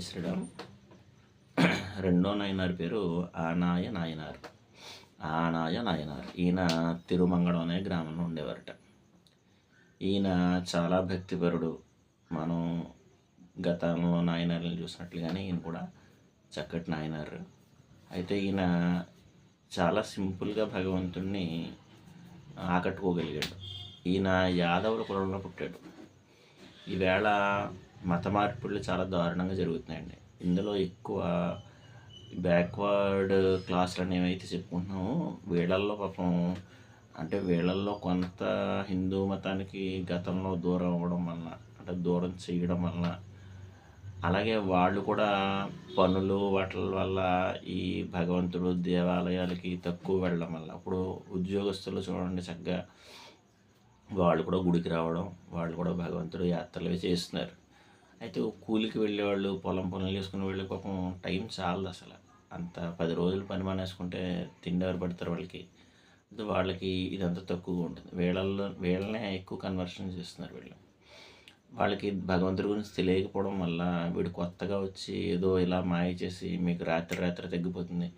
శ్రీరామ్. రెండో నాయనారి పేరు ఆనాయ నాయనారు. ఆనాయ నాయనారు. ఈయన తిరుమంగళం అనే గ్రామంలో ఉండేవారట. ఈయన చాలా భక్తిపరుడు. మనం గతంలో నాయనార్లను చూసినట్లుగానే ఈయన కూడా చక్కటి నాయనారు. అయితే ఈయన చాలా సింపుల్గా భగవంతుణ్ణి ఆకట్టుకోగలిగాడు. ఈయన యాదవుల కులంలో పుట్టాడు. ఈవేళ మత మార్పులు చాలా దారుణంగా జరుగుతున్నాయండి. ఇందులో ఎక్కువ బ్యాక్వర్డ్ క్లాసులు ఏవైతే చెప్పుకుంటున్నామో వీళ్ళల్లో పాపం అంటే వీళ్ళల్లో కొంత హిందూ మతానికి గతంలో దూరం అవ్వడం వలన అంటే దూరం చేయడం వలన అలాగే వాళ్ళు కూడా పనులు వాటి వల్ల ఈ భగవంతుడు దేవాలయాలకి తక్కువ వెళ్ళడం వల్ల ఇప్పుడు ఉద్యోగస్తులు చూడండి చక్కగా వాళ్ళు కూడా గుడికి రావడం వాళ్ళు కూడా భగవంతుడు యాత్రలు చేస్తున్నారు. అయితే కూలికి వెళ్ళేవాళ్ళు పొలం పొలం చేసుకునే వాళ్ళు పాపం టైం చాలదు అసలు. అంత పది రోజులు పని మానేసుకుంటే తిండి ఎవరు పడతారు వాళ్ళకి? వాళ్ళకి ఇదంతా తక్కువగా ఉంటుంది. వీళ్ళల్లో వీళ్ళనే ఎక్కువ కన్వర్షన్ చేస్తున్నారు వీళ్ళు. వాళ్ళకి భగవంతుడి గురించి తెలియకపోవడం వల్ల వీడు కొత్తగా వచ్చి ఏదో ఇలా మాయ చేసి మీకు రాత్రి రాత్రి తగ్గిపోతుంది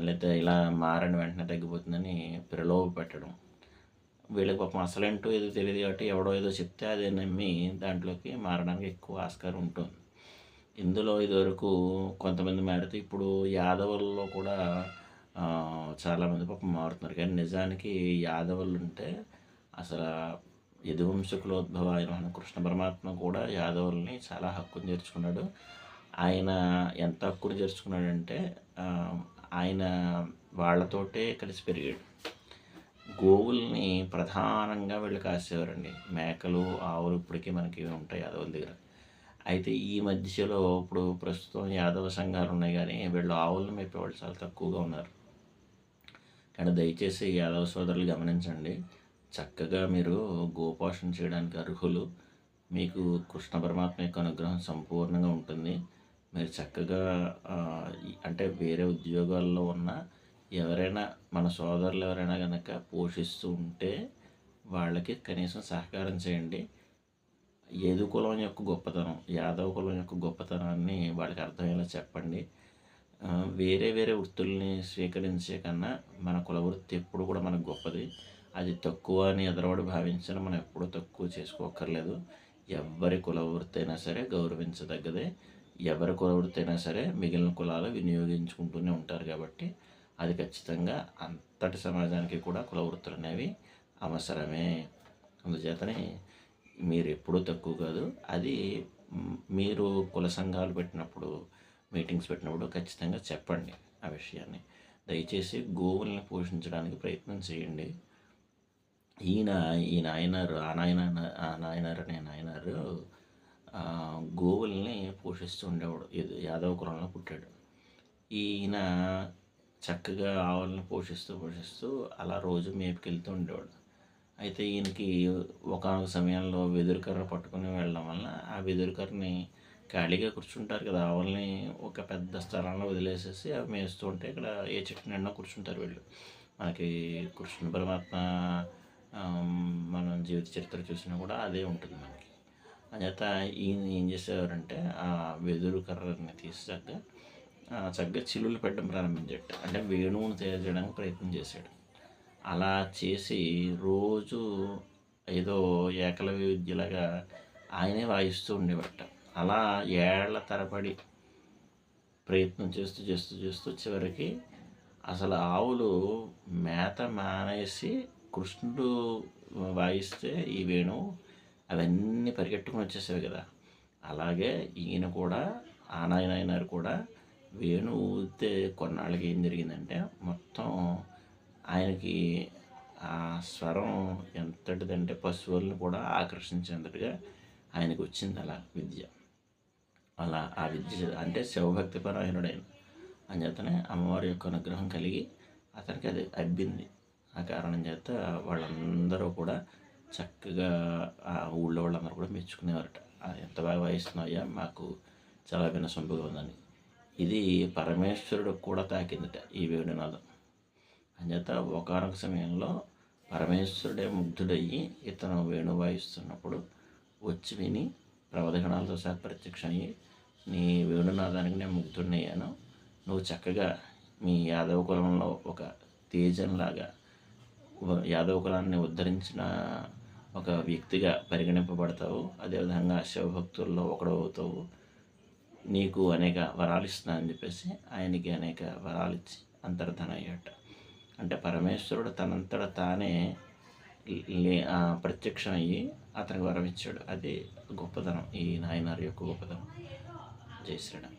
లేకపోతే ఇలా మారని వెంటనే తగ్గిపోతుందని ప్రలోభ పెట్టడం. వీళ్ళకి పాపం అసలేంటో ఏదో తెలియదు కాబట్టి ఎవడో ఏదో చెప్తే అదే నమ్మి దాంట్లోకి మారడానికి ఎక్కువ ఆస్కారం ఉంటుంది. ఇందులో ఇదివరకు కొంతమంది మారితే ఇప్పుడు యాదవుల్లో కూడా చాలామంది పాపం మారుతున్నారు. కానీ నిజానికి యాదవులు ఉంటే అసలు యదువంశకులోద్భవ ఆయన మన కృష్ణ పరమాత్మ కూడా యాదవుల్ని చాలా హక్కును చేర్చుకున్నాడు. ఆయన ఎంత హక్కును చేర్చుకున్నాడంటే ఆయన వాళ్ళతోటే కలిసి పెరిగాడు. గోవుల్ని ప్రధానంగా వీళ్ళు కాసేవారండి. మేకలు ఆవులు ఇప్పటికీ మనకి ఉంటాయి. యాదవుల దగ్గర అయితే ఈ మధ్యలో ఇప్పుడు ప్రస్తుతం యాదవ సంఘాలు ఉన్నాయి కానీ వీళ్ళు ఆవులను మేపేవాళ్ళు చాలా తక్కువగా ఉన్నారు. కానీ దయచేసి యాదవ సోదరులు గమనించండి. చక్కగా మీరు గోపోషణ చేయడానికి అర్హులు. మీకు కృష్ణ పరమాత్మ యొక్క అనుగ్రహం సంపూర్ణంగా ఉంటుంది. మీరు చక్కగా అంటే వేరే ఉద్యోగాల్లో ఉన్న ఎవరైనా మన సోదరులు ఎవరైనా కనుక పోషిస్తూ ఉంటే వాళ్ళకి కనీసం సహకారం చేయండి. యదు కులం యొక్క గొప్పతనం యాదవ కులం యొక్క గొప్పతనాన్ని వాళ్ళకి అర్థమయ్యేలా చెప్పండి. వేరే వేరే వృత్తుల్ని స్వీకరించే కన్నా మన కుల వృత్తి ఎప్పుడు కూడా మనకు గొప్పది. అది తక్కువ అని ఎదరవాడు భావించిన మనం ఎప్పుడూ తక్కువ చేసుకోక్కర్లేదు. ఎవరి కుల వృత్తి అయినా సరే గౌరవించదగ్గదే. ఎవరి కుల వృత్తి అయినా సరే మిగిలిన కులాలు వినియోగించుకుంటూనే ఉంటారు కాబట్టి అది ఖచ్చితంగా అంతటి సమాజానికి కూడా కుల వృత్తులు అనేవి అవసరమే. అందుచేతనే మీరు ఎప్పుడూ తక్కువ కాదు అది మీరు కుల సంఘాలు పెట్టినప్పుడు మీటింగ్స్ పెట్టినప్పుడు ఖచ్చితంగా చెప్పండి ఆ విషయాన్ని. దయచేసి గోవుల్ని పోషించడానికి ప్రయత్నం చేయండి. ఈయన ఈ నాయనారు ఆ నాయన ఆ నాయనారు అనే నాయనారు గోవుల్ని పోషిస్తూ ఉండేవాడు. యాదవ కులంలో పుట్టాడు. ఈయన చక్కగా ఆవులను పోషిస్తూ పోషిస్తూ అలా రోజు మేపుకెళ్తూ ఉండేవాడు. అయితే ఈయనకి ఒకనొక సమయంలో వెదురుకర్ర పట్టుకుని వెళ్ళడం వల్ల ఆ వెదురుకర్రని ఖాళీగా కూర్చుంటారు కదా ఆవుల్ని ఒక పెద్ద స్థలంలో వదిలేసేసి అవి మేస్తూ ఉంటే ఇక్కడ ఏ చెట్టు నిండా కూర్చుంటారు వీళ్ళు. మనకి కృష్ణ పరమాత్మ మనం జీవిత చరిత్ర చూసినా కూడా అదే ఉంటుంది మనకి. అంచేత ఈయన ఏం చేసేవారంటే ఆ వెదురు కర్రని తీసి చక్కగా ఆ, చిల్లులు పెట్టడం ప్రారంభించాడు అంటే వేణువును తయారు చేయడానికి ప్రయత్నం చేశాడు. అలా చేసి రోజు ఏదో ఏకలవ్య విద్యలాగా ఆయనే వాయిస్తూ ఉండేవాట. అలా ఏళ్ళ తరబడి ప్రయత్నం చేస్తూ చేస్తూ చేస్తూ చివరికి అసలు ఆవులు మేత మానేసి కృష్ణుడు వాయిస్తే ఈ వేణువు అవన్నీ పరిగెట్టుకుని వచ్చేసేవి కదా. అలాగే ఈయన కూడా ఆ అయినారు కూడా వేణు కొన్నాళ్ళకి ఏం జరిగిందంటే మొత్తం ఆయనకి ఆ స్వరం ఎంతటిదంటే పశువులను కూడా ఆకర్షించేంతటిగా ఆయనకు వచ్చింది అలా విద్య. అలా ఆ విద్య అంటే శివభక్తి పరాయణుడైన. అంచేతనే అమ్మవారి యొక్క అనుగ్రహం కలిగి అతనికి అది అబ్బింది. ఆ కారణం చేత వాళ్ళందరూ కూడా చక్కగా ఆ ఊళ్ళో వాళ్ళందరూ కూడా మెచ్చుకునేవారట. ఎంత బాగా వాయిస్తున్నాయ్యా మాకు చాలా వినసొంపుగా ఉందని. ఇది పరమేశ్వరుడు కూడా తాకిందట ఈ వేణునాదం అంచేత ఒకనొక సమయంలో పరమేశ్వరుడే ముగ్ధుడయ్యి ఇతను వేణు వాయిస్తున్నప్పుడు వచ్చి విని ప్రవధగణాలతో సహా ప్రత్యక్షమయ్యి నీ వేణునాదానికి నేను ముగ్ధుడినయ్యాను. నువ్వు చక్కగా మీ యాదవ కులంలో ఒక తేజంలాగా యాదవ కులాన్ని ఉద్ధరించిన ఒక వ్యక్తిగా పరిగణింపబడతావు. అదేవిధంగా శివభక్తుల్లో ఒకడు అవుతావు నీకు అనేక వరాలు ఇస్తున్నానని చెప్పేసి ఆయనకి అనేక వరాలు ఇచ్చి అంతర్ధన అయ్యాట అంటే పరమేశ్వరుడు తనంతట తానే లే ప్రత్యక్షం అయ్యి అతనికి వరం ఇచ్చాడు. అది గొప్పతనం ఈ నాయనారి యొక్క గొప్పతనం జై శ్రీరామ్.